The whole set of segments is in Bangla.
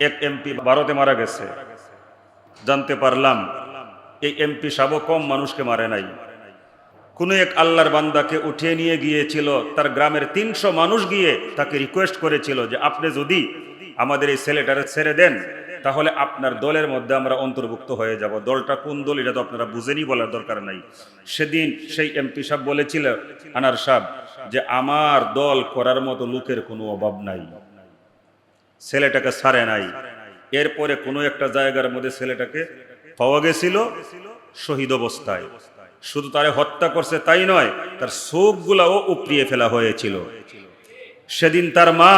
এক এমপি ভারতে মারা গেছে। জানতে পারলাম, এই এমপি সাবও কম মানুষকে মারে নাই। কোনো এক আল্লাহর বান্দাকে উঠিয়ে নিয়ে গিয়েছিল, তার গ্রামের তিনশো মানুষ গিয়ে তাকে রিকোয়েস্ট করেছিল যে, আপনি যদি আমাদের এই ছেলেটারে ছেড়ে দেন, তাহলে আপনার দলের মধ্যে আমরা অন্তর্ভুক্ত হয়ে যাব। দলটা কোন দল, এটা তো আপনারা বুঝেনি বলার দরকার নাই। সেদিন সেই এমপি সাহেব বলেছিল, আনার সাহেব, যে আমার দল করার মতো লোকের কোনো অভাব নাই। ছেলেটাকে ছাড়ে নাই। এরপরে কোনো একটা জায়গার মধ্যে ছেলেটাকে পাওয়া গেছিল শহীদ অবস্থায়। শুধু তারে হত্যা করছে তাই নয়, তার চোখগুলাও উপড়িয়ে ফেলা হয়েছিল। সেদিন তার মা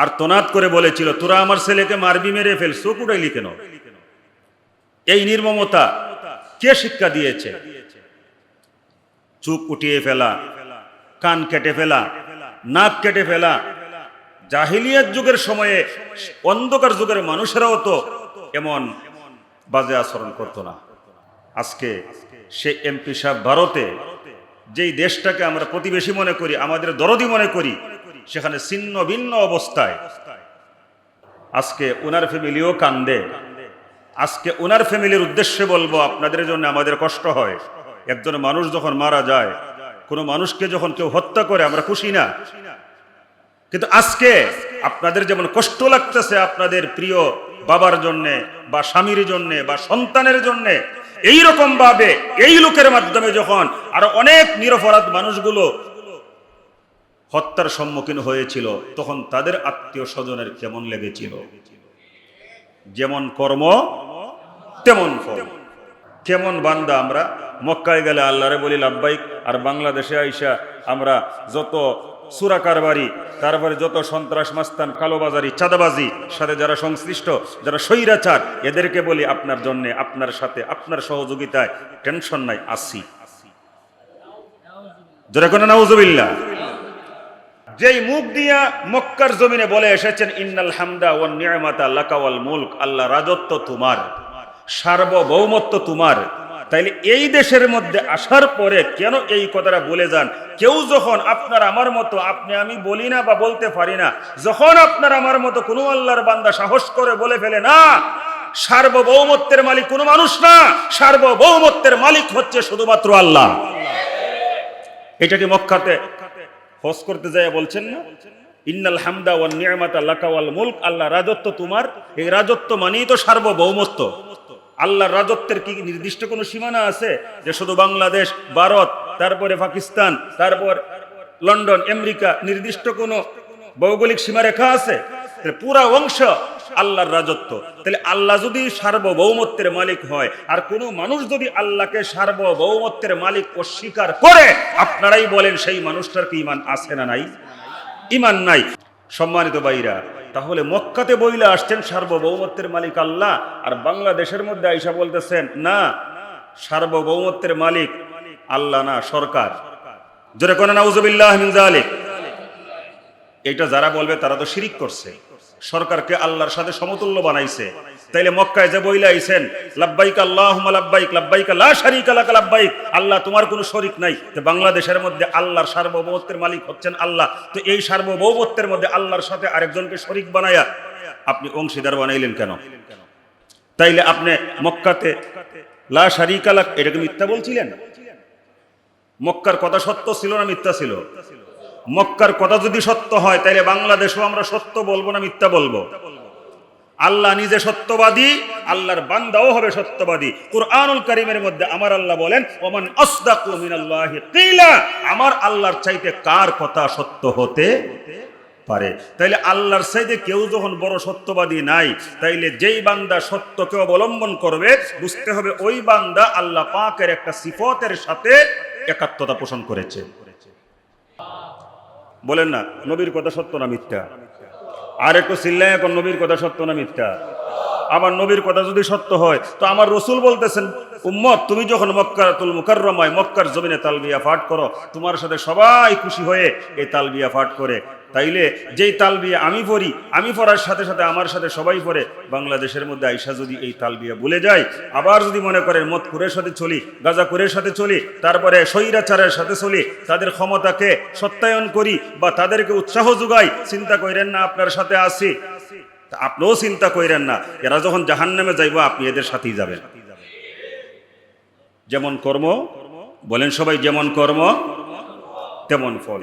আর তোনাত করে বলেছিল, তোরা আমার ছেলেকে মারবি, মেরে ফেল, চোখ উড়াইলি কেন? এই নির্মমতা কে শিক্ষা দিয়েছে? চুপ উঠিয়ে ফেলা, কান কেটে ফেলা, নাক কেটে ফেলা জাহিলিয়াত যুগের সময়ে অন্ধকার যুগের মানুষেরাও তো এমন বাজে আচরণ করতো না। আজকে সে এমপি সাহেব ভারতে যেই দেশটাকে আমরা প্রতিবেশী মনে করি, আমাদের দরদি মনে করি, সেখানে ছিন্ন ভিন্ন অবস্থায় আজকে ওনার ফ্যামিলিও কান্দে। আজকে ওনার ফ্যামিলির উদ্দেশ্যে বলব, আপনাদের জন্য আমাদের কষ্ট হয়। একজন মানুষ যখন মারা যায়, কোনো মানুষকে যখন কেউ হত্যা করে, আমরা খুশি না। কিন্তু আজকে আপনাদের যেমন কষ্ট লাগতেছে আপনাদের প্রিয় বাবার জন্যে, বা স্বামীর জন্যে, বা সন্তানের জন্যে এই রকম ভাবে এই লোকের মাধ্যমে যখন আরও অনেক নিরপরাধ মানুষগুলো হত্যার সম্মুখীন হয়েছিল, তখন তাদের আত্মীয় স্বজনের কেমন লেগেছিল? যেমন কর্ম, তেমন ফল। কেমন বান্দা আমরা? মক্কায় গেলে আল্লাহরে বলি লাভবাইক আর বাংলাদেশে আইসা আমরা যত সুরা কারবারি তারপরে যত সন্ত্রাস, মাস্তান, কালোবাজারি, চাঁদাবাজি, সাথে যারা সংশ্লিষ্ট, যারা স্বৈরাচার, এদেরকে বলি আপনার জন্য, আপনার সাথে, আপনার সহযোগিতায় টেনশন নাই, আসি। জোরে কোনো নাউজুবিল্লাহ? যেই মুখ দিয়া মক্কার জমিনে বলে এসেছেন, ইন্নাল হামদা ওয়ান নিয়ামাতা লাকাওয়াল মুলক, আল্লাহ রাজত্ব তোমার, সার্বভৌমত্ব তোমার। তাইলে এই দেশের মধ্যে আসার পরে কেন এই কথাটা বলে যান? কেউ যখন আপনার আমার মতো, আপনি আমি বলি না বা বলতে পারি না, যখন আপনার আমার মতো কোনো আল্লাহর বান্দা সাহস করে বলে ফেলে, না, সার্বভৌমত্বের মালিক কোনো মানুষ না, সার্বভৌমত্বের মালিক হচ্ছে শুধুমাত্র আল্লাহ। এটা কি মক্কাতে করতে যায় বলছেন না? ইন্নাল হামদা ওয়ান নিয়ামাতা ওয়াল মুলক। আল্লাহ রাজত্ব তোমার, এই রাজত্ব মানেই তো সার্বভৌমত্ব। আল্লাহর রাজত্বের কি নির্দিষ্ট কোনো সীমানা আছে? যে শুধু বাংলাদেশ, ভারত, তারপরে পাকিস্তান, তারপর লন্ডন, আমেরিকা নির্দিষ্ট কোনো ভৌগোলিক সীমারেখা আছে? পুরা অংশ আল্লাহর রাজত্ব। তাহলে আল্লাহ যদি সার্বভৌমত্বের মালিক হয়, আর কোনো মানুষ যদি আল্লাহকে সার্বভৌমত্বের মালিক অস্বীকার করে, আপনারাই বলেন সেই মানুষটার কি ইমান আছে না নাই? ইমান নাই। সম্মানিত বাইরা তাহলে মক্কাতে বইলে আসছেন সার্বভৌমত্বের মালিক আল্লাহ, আর বাংলাদেশের মধ্যে আইসা বলতেছেন, না, সার্বভৌমত্বের মালিক আল্লাহ না, সরকার। জোরে কোন এটা যারা বলবে তারা তো শিরিক করছে। সরকারকে আল্লাহর সাথে সমতুল্য বানাইছে। তাইলে মক্কায় যে বইলে আইছেন, লাব্বাইক আল্লাহুম্মা লাব্বাইক লাব্বাইক লা শারীকা লাক লাব্বাইক। আল্লাহ, তোমার কোনো শরীক নাই। তো বাংলাদেশের মধ্যে আল্লাহর সার্বভৌমত্বের মালিক হচ্ছেন আল্লাহ। তো এই সার্বভৌমত্বের মধ্যে আল্লাহর সাথে আরেকজনকে শরীক বানায়া আপনি অংশীদার বানাইলেন কেন? তাইলে আপনি মক্কাতে লা শারীকা লাক, এটাকে মিথ্যা বলছিলেন? মক্কার কথা সত্য ছিল না মিথ্যা ছিল? মক্কার কথা যদি সত্য হয় তাহলে বাংলাদেশও আমরা সত্য বলব না মিথ্যা বলব? আল্লাহ নিজে সত্যবাদী, আল্লাহর বান্দাও হবে সত্যবাদী। কুরআনুল কারীমের মধ্যে আমার আল্লাহ বলেন, ওমান আসদাকু মিনাল্লাহি কিলা আমার আল্লাহর চাইতে কার কথা সত্য হতে পারে? তাইলে আল্লাহর চাইতে কেউ যখন বড় সত্যবাদী নাই, তাইলে যেই বান্দা সত্যকে অবলম্বন করবে, বুঝতে হবে ওই বান্দা আল্লাহ পাকের একটা সিফতের সাথে একাত্মতা পোষণ করেছে। বলেন না, নবীর কথা সত্য না মিথ্যা? আর একটু চিল্লাই এখন নবীর কথা সত্য না মিথ্যা? আমার নবীর কথা যদি সত্য হয়, তো আমার রসুল বলতেছেন, উম্মত, তুমি যখন মক্কার তুল মুকাররমায় মক্কার জমিনে তালবিয়া ফাট করো, তোমার সাথে সবাই খুশি হয়ে এই তালবিয়া পাঠ করে। তাইলে যেই তালবিয়া আমি পড়ি, আমি পড়ার সাথে সাথে আমার সাথে সবাই পড়ে। বাংলাদেশের মধ্যে আইসা যদি এই তালবিয়া ভুলে যায়, আবার যদি মনে করেন মত কুরের সাথে চলি, গাজা কুরের সাথে চলি, তারপরে স্বৈরাচারের সাথে চলি, তাদের ক্ষমতাকে সত্যায়ন করি বা তাদেরকে উৎসাহ যোগাই, চিন্তা করেন না আপনার সাথে আসি আপনিও চিন্তা করেন না, এরা যখন জাহান নামে যাইব, আপনি এদের সাথেই যাবেন। যেমন কর্ম, বলেন সবাই যেমন কর্ম, তেমন ফল।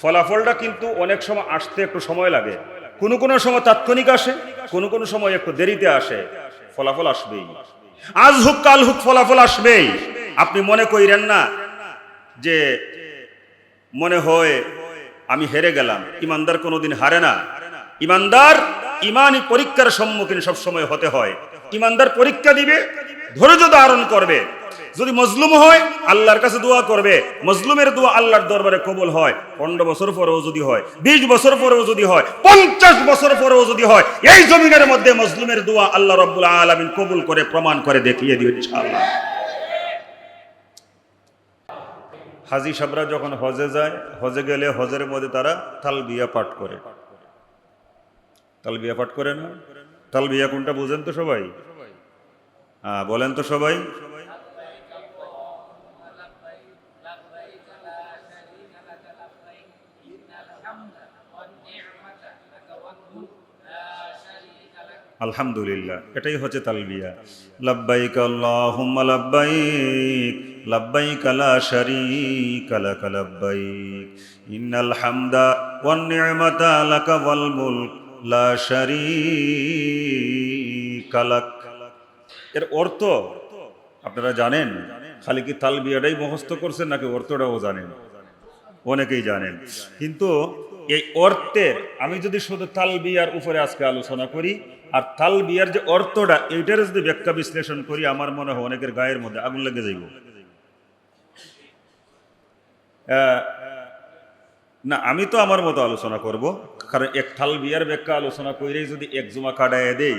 ফলাফলটা কিন্তু অনেক সময় আসতে একটু সময় লাগে। কোনো কোনো সময় তাৎক্ষণিক আসে, কোনো কোনো সময় একটু দেরিতে আসে, ফলাফল আসবেই। আজ হোক, কাল হোক, ফলাফল আসবেই। আপনি মনে কইরেন না যে মনে হয় আমি হেরে গেলাম, ইমানদার কোনোদিন হারে না। ইমানদার ইমানই পরীক্ষার সম্মুখীন সবসময় হতে হয়। ইমানদার পরীক্ষা দিবে ধৈর্য ধারণ করবে। যদি মজলুম হয়, আল্লাহর কাছে দোয়া করবে। মজলুমের দোয়া আল্লাহর দরবারে কবুল হয়। পনেরো বছর পরেও যদি হয়, বিশ বছর পরেও যদি হয়, পঞ্চাশ বছর পরেও যদি হয়, এই জমিনের মধ্যে মজলুমের দোয়া আল্লাহ রব্বুল আলমিন কবুল করে, প্রমাণ করে দেখিয়ে দিও ইনশাআল্লাহ। হাজি সাবরা যখন হজে যায়, হজে গেলে হজের মধ্যে তারা তালবিয়া পাঠ করে। তালবিয়া পাঠ করে না? তালবিয়া কোনটা বুঝেন তো সবাই? বলেন তো সবাই। আলহামদুলিল্লাহ, এটাই হচ্ছে তালবিয়া। লাব্বাইক আল্লাহুম্মা লাব্বাইক লাব্বাইক লা শারীকা লাক লাব্বাইক। ইন্নাল হামদা ওয়ান লাকা ওয়াল লা শারীকা লাক এর অর্থ, আপনারা জানেন, খালি কি তালবিয়াটাই মুখস্থ করছেন নাকি অর্থটাও জানেন? অনেকেই জানেন। কিন্তু এই অর্থের, আমি যদি শুধু তালবিয়ার উপরে আজকে আলোচনা করি, আর তালবিয়ার যে অর্থটা, এইটার যদি ব্যাখ্যা বিশ্লেষণ করি, আমার মনে হয় অনেকের গায়ের মধ্যে আগুন লেগে যাইব। না, আমি তো আমার মতো আলোচনা করব, কারণ এক থাল বিয়ার ব্যাখ্যা আলোচনা করেই যদি এক জমা কাটায় দেই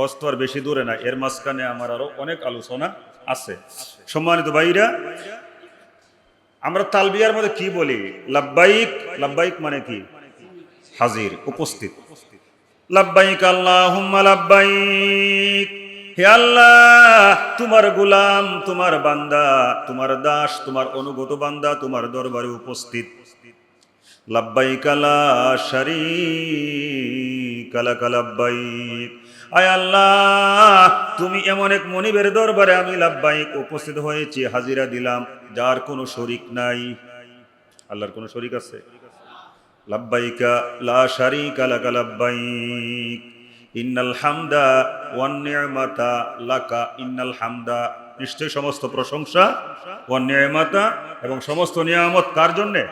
হস্ত আর বেশি দূরে না, এর মাঝখানে আমার আরও অনেক আলোচনা আছে। সম্মানিত ভাইরা, আমরা তালবিয়ার মধ্যে কি বলি? লাব্বাইক লাব্বাইক মানে কি? হাজির, উপস্থিত। লাব্বাইক লাব্বাইক। হে আল্লাহ, তোমার গোলাম, তোমার বান্দা, তোমার দাস, তোমার অনুগত বান্দা, তোমার দরবারে উপস্থিত। লাব্বাইক লা শারীকা। লাক লাব্বাইক আয় আল্লাহ, তুমি এমন এক মনিবের দরবারে আমি লাব্বাইক উপস্থিত হয়েছি, হাজিরা দিলাম, যার কোনো শরিক নাই। আল্লাহর কোনো শরিক আছে? লাব্বাইকা লা ইন্নাল হামদা ওয়ান লাকা, ইন্নাল হামদা। নিশ্চয় সমস্ত প্রশংসা, ওয়ান নি'মাতা এবং সমস্ত নিয়ামত কার জন্যে?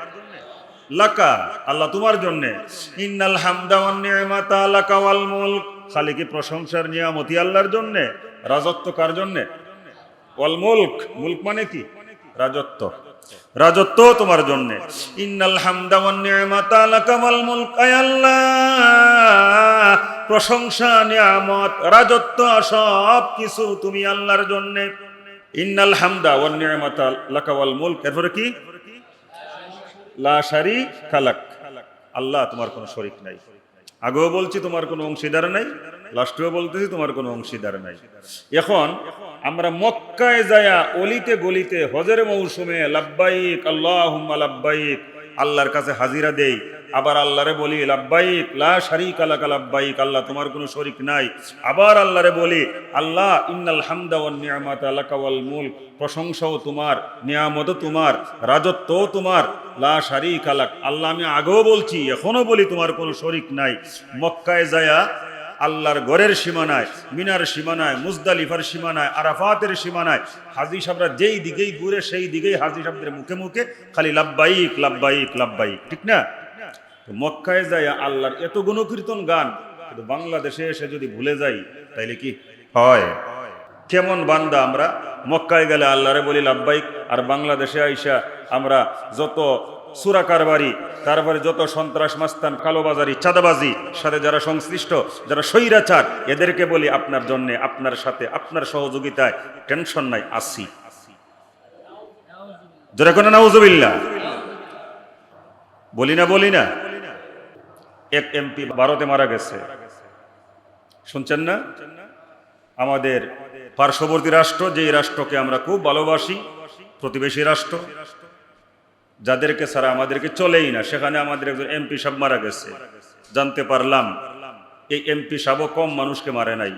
লাকা, আল্লাহ তোমার জন্য। ইন্নাল হামদা ওয়ান নি'মাতা লাকা ওয়াল মুলক। খালি কি প্রশংসার নিয়ামতি আল্লাহর জন্য। রাজত্ব কার জন্য? ওয়াল মুলক। মুলক মানে কি? রাজত্ব। রাজত্ব তোমার জন্য। ইন্নাল হামদা ওয়ান নি'মাতা লাকা ওয়াল মুলক। আয় আল্লাহ! প্রশংসা, নিয়ামত, রাজত্ব সব কিছু তুমি আল্লাহর জন্য। ইন্নাল হামদা ওয়ান নি'মাতা লাকা ওয়াল মুলক। এরপরে কি? খালাক আল্লাহ তোমার কোনো শরিক নাই। আগেও বলছি তোমার কোনো অংশীদার নাই, লাস্টেও বলতেছি তোমার কোনো অংশীদার নাই। এখন আমরা মক্কায় যায়া অলিতে গলিতে হজের মৌসুমে লাব্বাইক আল্লাহ লাব্বাইক, আল্লাহর কাছে হাজিরা দেই আবার আল্লাহরে বলি, লাব্বাইক, লা শারিক আলাকা লাব্বাইক, আল্লাহ তোমার কোনো শরিক নাই। আবার আল্লাহরে বলি, আল্লাহ ইন্নাল হামদা ওয়ান নিয়ামাত ওয়াল মুলক, প্রশংসাও তোমার, নিয়ামতও তোমার, রাজত্বও তোমার। লা শারিক আলাক আল্লাহ আমি আগেও বলছি, এখনও বলি তোমার কোনো শরিক নাই। মক্কায় যায়া আল্লাহর গড়ের সীমানায়, মিনার সীমানায়, মুজদালিফার সীমানায়, আরাফাতের সীমানায়, হাজি সাহেবরা যেই দিকেই ঘুরে, সেই দিকেই হাজি সাহেবদের মুখে মুখে খালি লাব্বাইক লাব্বাইক লাব্বাইক, ঠিক না? মক্কায় যায় আল্লাহর এত গুণকীর্তন গান, কিন্তু বাংলাদেশে এসে যদি ভুলে যাই, তাইলে কি হয়? কেমন বান্দা আমরা? মক্কায় গেলে আল্লাহরে বলি লাভবাইক আর বাংলাদেশে আইসা আমরা যত সুরা কারবারি, তারপরে যত সন্ত্রাস, মাস্তান, কালোবাজারি, চাঁদাবাজি, সাথে যারা সংশ্লিষ্ট, যারা স্বৈরাচার, এদেরকে বলি, আপনার জন্যে, আপনার সাথে, আপনার সহযোগিতায় টেনশন নাই, আসি। যারা কোনো নাউজুবিল্লাহ। বলি না বলি না। এক এমপি ভারতে মারা গেছে। শুনছেন না? আমাদের পার্শ্ববর্তী রাষ্ট্র, যেই রাষ্ট্রকে আমরা খুব ভালোবাসি, প্রতিবেশী রাষ্ট্র, যাদেরকে ছাড়া আমাদেরকে চলেই না। সেখানে আমাদের একজন এমপি সব মারা গেছে। জানতে পারলাম, এই এমপি সাহেবও কম মানুষকে মারে নাই।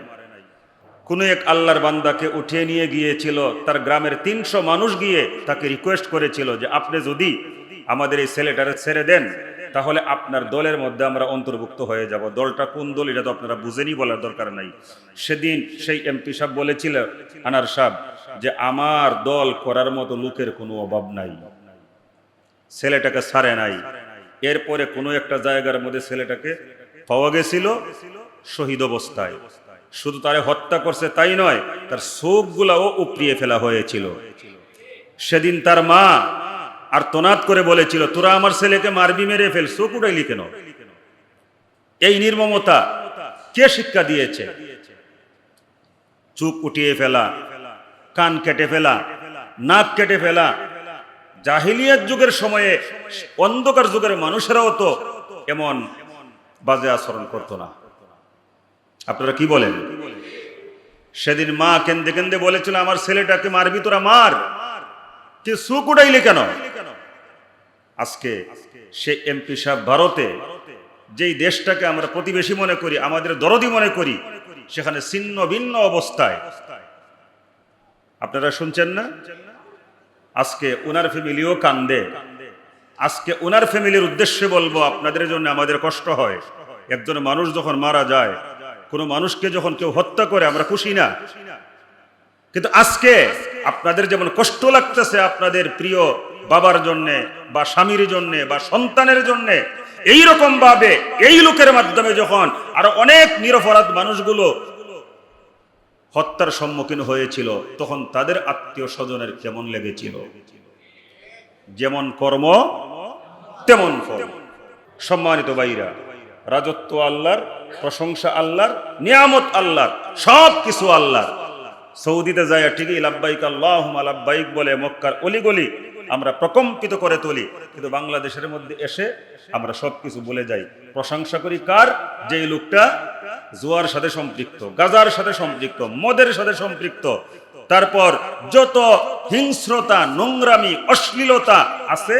কোনো এক আল্লাহর বান্দাকে উঠিয়ে নিয়ে গিয়েছিল, তার গ্রামের তিনশো মানুষ গিয়ে তাকে রিকোয়েস্ট করেছিল যে, আপনি যদি আমাদের এই ছেলেটারে ছেড়ে দেন তাহলে আপনার দলের মধ্যে আমরা অন্তর্ভুক্ত হয়ে যাব। দলটা কোন দল এটা তো আপনারা বুঝেনি বলার দরকার নাই। সেদিন সেই এমপি সাহেব বলেছিল, আনার সাহেব, যে আমার দল করার মতো লোকের কোনো অভাব নাই। ছেলেটাকে ছাড়ে নাই। এরপরে কোনো একটা জায়গার মধ্যে ছেলেটাকে পাওয়া গেছিল শহীদ অবস্থায়। শুধু তারে হত্যা করছে তাই নয়, তার চোখগুলাও উপড়িয়ে ফেলা হয়েছিল। সেদিন তার মা আর তোনাত করে বলেছিল, তোরা আমার ছেলেকে মারবি, মেরে ফেল, চোখ উঠাইলি কেন? এই নির্মমতা কে শিক্ষা দিয়েছে? চুপ উঠিয়ে ফেলা, কান কেটে ফেলা, নাক কেটে ফেলা। জাহিলিয়াত যুগের সময়ে অন্ধকার যুগের মানুষেরাও তো এমন বাজে আচরণ করতো না। আপনারা কি বলেন? সেদিন মা কেন্দে কেন্দে বলেছিল, আমার ছেলেটাকে মারবি, তোরা মার। কে সুখ উড়াইলে কেন? আজকে সে এমপি সাহেব ভারতে, যেই দেশটাকে আমরা প্রতিবেশী মনে করি, আমাদের দরদি মনে করি, সেখানে ছিন্ন ভিন্ন অবস্থায়। আপনারা শুনছেন না? আজকে ওনার ফ্যামিলিও কান্দে। আজকে ওনার ফ্যামিলির উদ্দেশ্যে বলব, আপনাদের জন্য আমাদের কষ্ট হয়। একজন মানুষ যখন মারা যায়, কোনো মানুষকে যখন কেউ হত্যা করে, আমরা খুশি না। কিন্তু আজকে আপনাদের যেমন কষ্ট লাগতেছে আপনাদের প্রিয় বাবার জন্যে, বা স্বামীর জন্যে, বা সন্তানের জন্যে এই রকম ভাবে এই লোকের মাধ্যমে যখন আরও অনেক নিরপরাধ মানুষগুলো হত্যার সম্মুখীন হয়েছিল, তখন তাদের আত্মীয় স্বজনের কেমন লেগেছিল? যেমন কর্ম, তেমন ফল। সম্মানিত বাইরা রাজত্ব আল্লাহর, প্রশংসা আল্লাহর, নিয়ামত আল্লাহর সব কিছু আল্লাহর। সৌদিতে যায়, ঠিকই, লাব্বাইক আল্লাহ লাব্বাইক বলে মক্কার অলিগলি আমরা প্রকম্পিত করে তুলি। কিন্তু বাংলাদেশের মধ্যে এসে আমরা সব কিছু বলে যাই। প্রশংসা করি কার? যেই লোকটা জুয়ার সাথে সম্পৃক্ত, গাজার সাথে সম্পৃক্ত, মদের সাথে সম্পৃক্ত। তারপর যত হিংস্রতা, নোংরামি, অশ্লীলতা আছে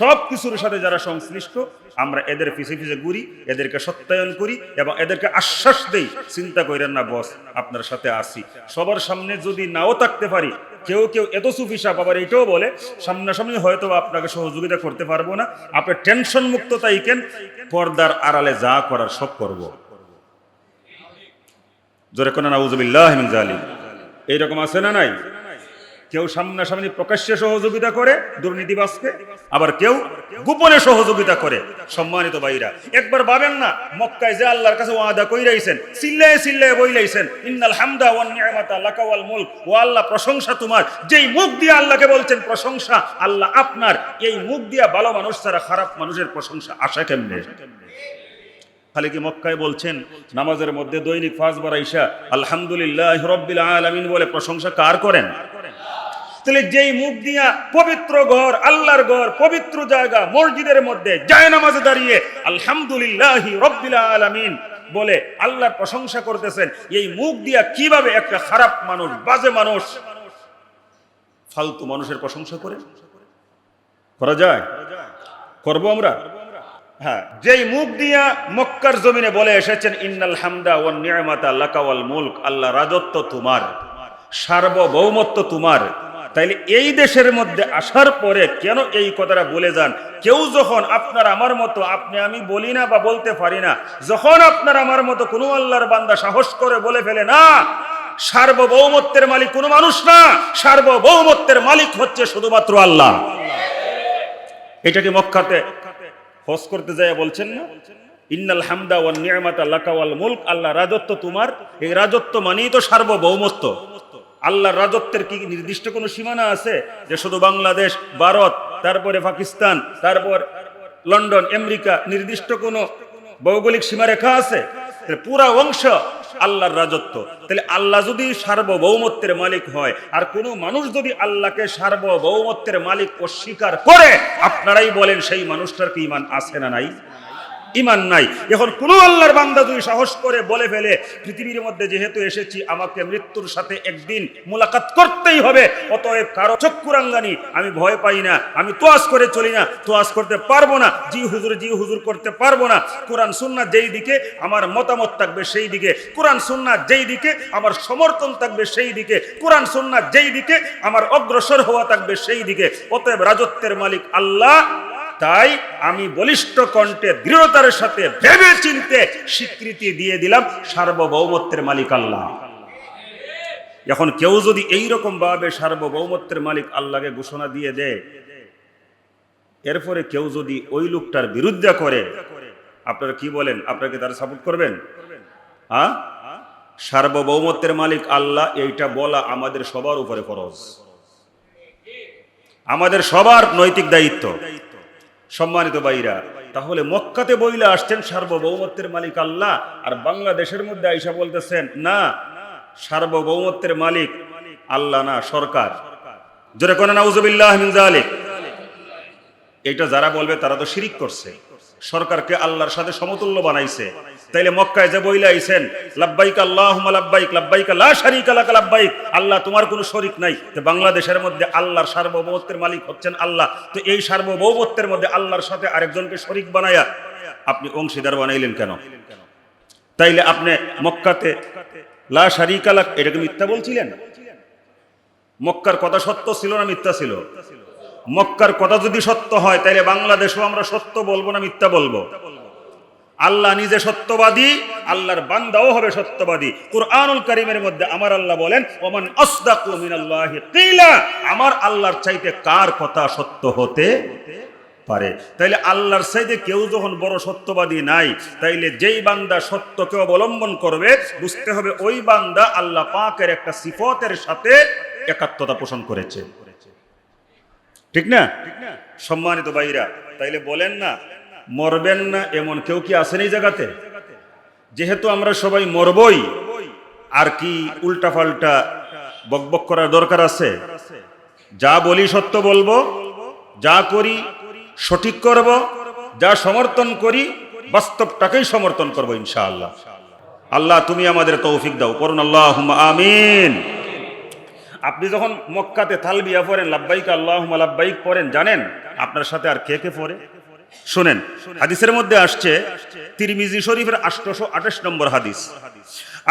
সব কিছুর সাথে যারা সংশ্লিষ্ট আমরা এদের পিছে পিছে ঘুরি, এদেরকে সত্যায়ন করি এবং এদেরকে আশ্বাস দেই, চিন্তা করেন না, বস, আপনার সাথে আসি সবার সামনে যদি নাও থাকতে পারি, কেউ কেউ এত সুফিসাপ আবার এটাও বলে, সামনাসামনি হয়তো আপনাকে সহযোগিতা করতে পারব না, আপনি টেনশন মুক্ত তাইকেন পর্দার আড়ালে যা করার সব করব। জোরে কোন, নাউজুবিল্লাহ এইরকম আছে না নাই? কেউ সামনাসামনি প্রকাশ্যে সহযোগিতা করে দুর্নীতিবাসকে আবার কেউ গোপনে সহযোগিতা করে। সম্মানিত ভাইরা, একবার ভাবেন না, মক্কায় যে আল্লাহর কাছে ওয়াদা কইরাইছেন, সিল্লায় সিল্লায় বইলাইছেন, ইন্নাল হামদা ওয়ান নি'মাতা লাকা ওয়াল মুলক ও আল্লাহ, প্রশংসা তোমার। যেই মুখ দিয়ে আল্লাহকে বলছেন প্রশংসা, আল্লাহ আপনার। এই মুখ দিয়া ভালো মানুষ ছাড়া খারাপ মানুষের প্রশংসা আশা কেমনে? খালি কি মক্কায় বলছেন, নামাজের মধ্যে দৈনিক পাঁচবার আইসা আলহামদুলিল্লাহ রব্বিল আলামিন বলে প্রশংসা কার করেন? তাহলে যেই মুখ দিয়া পবিত্র ঘর, আল্লাহর ঘর, পবিত্র জায়গা, মসজিদের মধ্যে যায় নামাজে দাঁড়িয়ে আলহামদুলিল্লাহ রব্বিল আলামিন বলে আল্লাহর প্রশংসা করতেছেন, এই মুখ দিয়া কীভাবে একটা খারাপ মানুষ, বাজে মানুষ ফালতু মানুষের প্রশংসা করে? করা যায়? করব আমরা? হ্যাঁ যেই মুখ দিয়া মক্কার জমিনে বলে এসেছেন, ইন্নাল হামদা ওয়ান নিয়ামাতা লাকা ওয়াল মুলক আল্লাহ রাজত্ব তোমার, সার্বভৌমত্ব তোমার। তাইলে এই দেশের মধ্যে আসার পরে কেন এই কথাটা বলে যান? কেউ যখন আপনার আমার মতো, আপনি আমি বলি না বা বলতে পারি না, যখন আপনার আমার মতো কোনো আল্লাহর বান্দা সাহস করে বলে ফেলে, না, সার্বভৌমত্বের মালিক কোনো মানুষ না, সার্বভৌমত্বের মালিক হচ্ছে শুধুমাত্র আল্লাহ। এটা কি মক্কাতে হজ করতে যায় বলছেন না? ইন্নাল হামদা ওয়ান নিয়ামাতা ওয়াল মুলক। আল্লাহ রাজত্ব তোমার, এই রাজত্ব মানেই তো সার্বভৌমত্ব। আল্লাহর রাজত্বের কি নির্দিষ্ট কোনো সীমানা আছে? যে শুধু বাংলাদেশ, ভারত, তারপরে পাকিস্তান, তারপর লন্ডন, আমেরিকা নির্দিষ্ট কোনো ভৌগোলিক সীমারেখা আছে? পুরা অংশ আল্লাহর রাজত্ব। তাহলে আল্লাহ যদি সার্বভৌমত্বের মালিক হয়, আর কোন মানুষ যদি আল্লাহকে সার্বভৌমত্বের মালিক অস্বীকার করে, আপনারাই বলেন সেই মানুষটার কি ইমান আছে না নাই? ইমান নাই। এখন কোন আল্লাহর বান্দা যদি সাহস করে বলে ফেলে, পৃথিবীর মধ্যে যেহেতু এসেছি, আমাকে মৃত্যুর সাথে একদিন মোলাকাত করতেই হবে, অতএব কারও চক্ষুরাঙ্গানি আমি ভয় পাই না, আমি তোয়াজ করে চলি না, তোয়াজ করতে পারব না, জি হুজুর জি হুজুর করতে পারব না, কোরআন সুন্না যেই দিকে আমার মতামত থাকবে সেই দিকে, কোরআন সুন্না যেই দিকে আমার সমর্থন থাকবে সেই দিকে, কোরআন সুন্না যেই দিকে আমার অগ্রসর হওয়া থাকবে সেই দিকে, অতএব রাজত্বের মালিক আল্লাহ তাই আমি বলিষ্ঠ কণ্ঠে দৃঢ়তার সাথে ভেবে চিনতে স্বীকৃতি দিয়ে দিলাম সার্বভৌমত্বের মালিক আল্লাহ। এখন কেউ যদি এই রকম ভাবে সার্বভৌমত্বের মালিক আল্লাহকে ঘোষণা দিয়ে দেয়, এরপরে কেউ যদি ওই লোকটার বিরুদ্ধে করে, আপনারা কি বলেন? আপনাকে তারা সাপোর্ট করবেন? হ্যাঁ? সার্বভৌমত্বের মালিক আল্লাহ, এইটা বলা আমাদের সবার উপরে ফরজ। আমাদের সবার নৈতিক দায়িত্ব। সম্মানিত বাইরা তাহলে মক্কাতে বইলে আসছেন সার্বভৌমত্বের মালিক আল্লাহ, আর বাংলাদেশের মধ্যে আইসা বলতেছেন, না, সার্বভৌমত্বের মালিক আল্লাহ না, সরকার। জোরে কোন নাউজবিল্লাহ আলিক এটা যারা বলবে তারা তো শিরিক করছে। সরকারকে আল্লাহর সাথে সমতুল্য বানাইছে। তাইলে মক্কায় যে বইলে আইছেন, লাব্বাইক আল্লাহুম্মা লাব্বাইক লাব্বাইক লা শারীকা লাক লাব্বাইক, আল্লাহ তোমার কোনো শরীক নাই। তো বাংলাদেশের মধ্যে আল্লাহর সার্বভৌমত্বের মালিক হচ্ছেন আল্লাহ। তো এই সার্বভৌমত্বের মধ্যে আল্লাহর সাথে আরেকজনকে শরীক বানায়া আপনি অংশীদার বানাইলেন কেন? তাইলে আপনি মক্কাতে লা শারীকা লাক এটাকে মিথ্যা বলছিলেন? মক্কার কথা সত্য ছিল না মিথ্যা ছিল? মক্কার কথা যদি সত্য হয় তাহলে বাংলাদেশও আমরা সত্য বলব না মিথ্যা বলব? আল্লাহ নিজে সত্যবাদী, আল্লাহর বান্দাও হবে সত্যবাদী। কুরআনুল কারীমের মধ্যে আমার আল্লাহ বলেন, ওমান মিনাল্লাহি কিলা আমার আল্লাহর চাইতে কার কথা সত্য হতে পারে? তাইলে আল্লাহর চাইতে কেউ যখন বড় সত্যবাদী নাই, তাইলে যেই বান্দা সত্যকে অবলম্বন করবে, বুঝতে হবে ওই বান্দা আল্লাহ পাকের একটা সিফতের সাথে একাত্মতা পোষণ করেছে। ঠিক না? সম্মানিত ভাইরা, তাইলে বলেন না মরবেন না এমন কেউ কি আছেন এই জায়গাতে? যেহেতু আমরা সবাই মরবই, আর কি উল্টা পাল্টা বকবক করার দরকার আছে? যা বলি সত্য বলব, যা করি সঠিক করব, যা সমর্থন করি বাস্তবটাকেই সমর্থন করব ইনশাআল্লাহ। আল্লাহ, তুমি আমাদের তৌফিক দাও করুন আল্লাহ আমিন। আপনি যখন মক্কাতে থালবিয়া পড়েন, লাব্বাইক আল্লাহ লাব্বাইক পড়েন, জানেন আপনার সাথে আর কে কে পড়ে? শুনেন হাদিসের মধ্যে আসছে তিরমিজি শরীফের 828 নম্বর হাদিস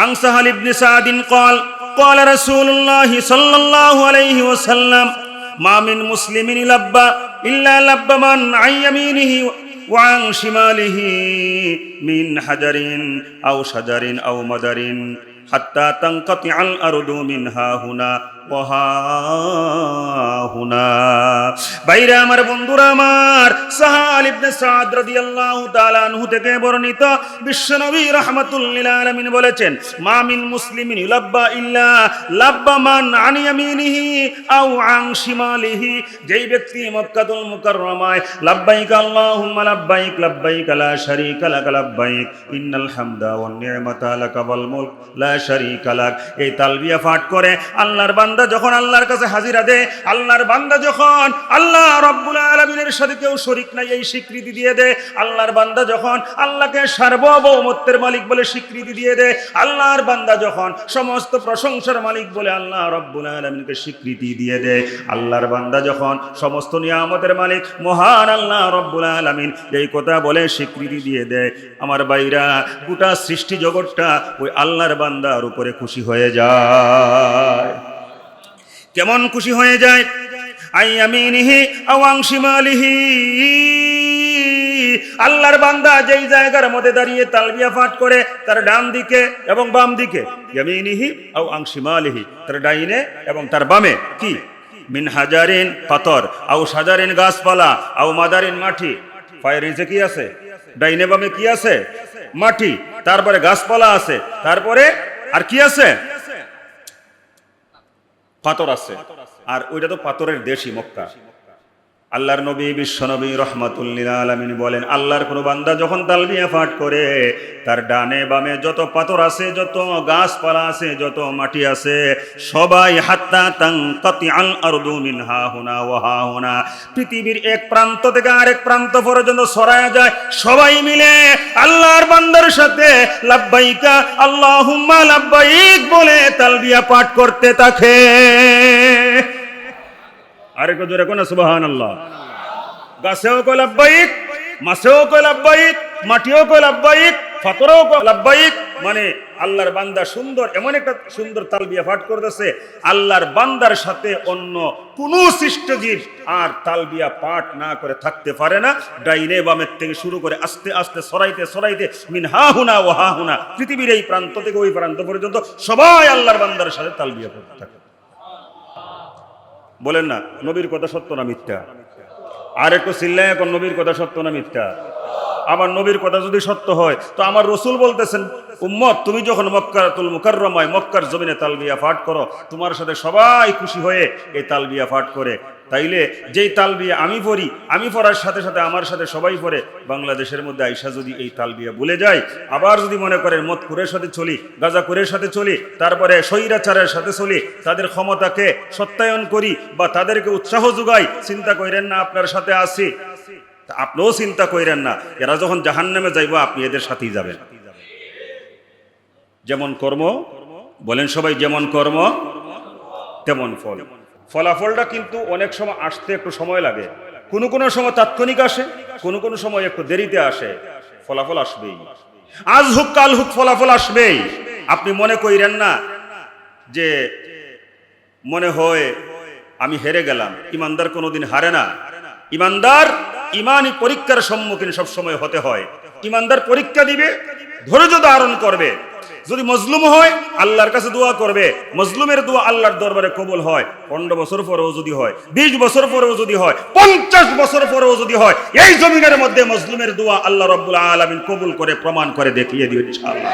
আন সাহাল ইবনে সাদিন قال قال رسول الله صلى الله عليه وسلم ما من مسلم لبى الا لبى من عن يمينه وعن شماله من حجر او شجر او مدر حتى تنقطع الأرض منها هنا আমার বন্ধুরা, আমার সাদ থেকে বর্ণিত বিশ্বনবী বলেছেন ইল্লা লাব্বা মান আন ইয়ামিনিহি আও আন শিমালিহি। যেই ব্যক্তি মক্কাতুল মুকাররমায়, লাব্বাইক আল্লাহুম্মা লাব্বাইক লাব্বাইক লা শারীকা লাক, লাব্বাইক, ইন্নাল হামদা ওয়ান নি'মাতা ওয়াল মুলক, লা শারীকা লাক। এই তালবিয়া পাঠ করে আল্লাহর বান্দা যখন আল্লাহর কাছে হাজিরা দেয়, আল্লাহর বান্দা যখন আল্লাহ রব্বুল আলমিনের সাথে কেউ শরিক নাই, এই স্বীকৃতি দিয়ে দেয়। আল্লাহর বান্দা যখন আল্লাহকে সার্বভৌমত্বের মালিক বলে স্বীকৃতি দিয়ে দেয়, আল্লাহর বান্দা যখন সমস্ত প্রশংসার মালিক বলে আল্লাহ রব্বুল আলমিনকে স্বীকৃতি দিয়ে দেয়, আল্লাহর বান্দা যখন সমস্ত নিয়ামতের মালিক মহান আল্লাহ রব্বুল আলমিন এই কথা বলে স্বীকৃতি দিয়ে দেয়, আমার বাইরা গোটা সৃষ্টি জগৎটা ওই আল্লাহর বান্দার উপরে খুশি হয়ে যায়। কেমন খুশি হয়ে যায়? আইয়ামিনিহি আওয়াং শিমালিহি আল্লাহর বান্দা যেই জায়গার মধ্যে দাঁড়িয়ে তালবিয়া পাঠ করে, তার ডান দিকে এবং বাম দিকে। ইয়ামিনিহি আও আং শিমালিহি তার ডাইনে এবং তার বামে। কি? মিন হাজারিন পাথর, আও সাজারিন গাছপালা, আও মাদারিন মাটি। পায়ের নিচে কি আছে? ডাইনে বামে কি আছে? মাটি। তারপরে গাছপালা আছে। তারপরে আর কি আছে? পাথর আছে। আর ওইটা তো পাথরের দেশই মক্কা। আল্লাহর নবী, বিশ্ব নবী রহমাতুল্লিল আলমিন বলেন, আল্লাহর কোনো বান্দা যখন তালবিয়া পাঠ করে, তার ডানে বামে যত পাথর আছে, যত গাছপালা আছে, যত মাটি আছে, সবাই হাত্তা তাং কতি আল আরদু মিনহা হুনা ওহা হুনা। পৃথিবীর এক প্রান্ত থেকে আরেক প্রান্ত পর্যন্ত সরায়া যায়, সবাই মিলে আল্লাহর বান্দার সাথে লাব্বাইকা, আল্লাহুম্মা লাব্বাইক বলে তালবিয়া পাঠ করতে থাকে। আরেকটু জোরে কোন সুবাহান আল্লাহ গাছেও কয় লাভবাহিক মাছেও কয় লাভবাহিক মাটিও কয় লাভবাহিক ফাতরেও কয় লাভবাহিক মানে আল্লাহর বান্দা সুন্দর, এমন একটা সুন্দর তালবিয়া পাঠ করতেছে, আল্লাহর বান্দার সাথে অন্য কোন সৃষ্ট জীব আর তালবিয়া পাঠ না করে থাকতে পারে না, ডাইনে বামের থেকে শুরু করে আস্তে আস্তে সরাইতে সরাইতে মিন হা হুনা ও হা হুনা পৃথিবীর এই প্রান্ত থেকে ওই প্রান্ত পর্যন্ত সবাই আল্লাহর বান্দার সাথে তালবিয়া পড়তে থাকে। বলেন না, নবীর কথা সত্য না মিথ্যা? আর একটু চিল্লায় এখন নবীর কথা সত্য না মিথ্যা? আমার নবীর কথা যদি সত্য হয়, তো আমার রসুল বলতেছেন, উম্মত, তুমি যখন মক্কারাতুল মুকাররমায় মক্কার জমিনে তালবিয়া ফাট করো, তোমার সাথে সবাই খুশি হয়ে এই তালবিয়া ফাট করে। তাইলে যেই তালবিয়া আমি পড়ি, আমি পড়ার সাথে সাথে আমার সাথে সবাই পড়ে। বাংলাদেশের মধ্যে আইসা যদি এই তালবিয়া বলে যায়, আবার যদি মনে করেন মত কুরের সাথে চলি, গাজা কুরের সাথে চলি, তারপরে স্বৈরাচারের সাথে চলি, তাদের ক্ষমতাকে সত্যায়ন করি বা তাদেরকে উৎসাহ যোগাই, চিন্তা করেন না আপনার সাথে আসি আপনিও চিন্তা করেন না, এরা যখন জাহান নামে যাইব, আপনি এদের সাথেই যাবেন। যেমন কর্ম, বলেন সবাই যেমন কর্ম, তেমন ফল। ফলাফলটা কিন্তু অনেক সময় আসতে একটু সময় লাগে। কোনো কোনো সময় তাৎক্ষণিক আসে, কোনো কোনো সময় একটু দেরিতে আসে, ফলাফল আসবেই। আজ হোক, কাল হোক, ফলাফল আসবেই। আপনি মনে কইরেন না যে মনে হয় আমি হেরে গেলাম, ইমানদার কোনোদিন হারে না। ইমানদার ইমানই পরীক্ষার সম্মুখীন সবসময় হতে হয়। ইমানদার পরীক্ষা দিবে, ধৈর্য ধারণ করবে। যদি মজলুম হয়, আল্লাহর কাছে দোয়া করবে। মজলুমের দোয়া আল্লাহর দরবারে কবুল হয়। পনেরো বছর পরেও যদি হয়, বিশ বছর পরেও যদি হয়, পঞ্চাশ বছর পরেও যদি হয়, এই জমিনের মধ্যে মজলুমের দোয়া আল্লাহ রব্বুল আলমিন কবুল করে, প্রমাণ করে দেখিয়ে দিও ইনশাআল্লাহ।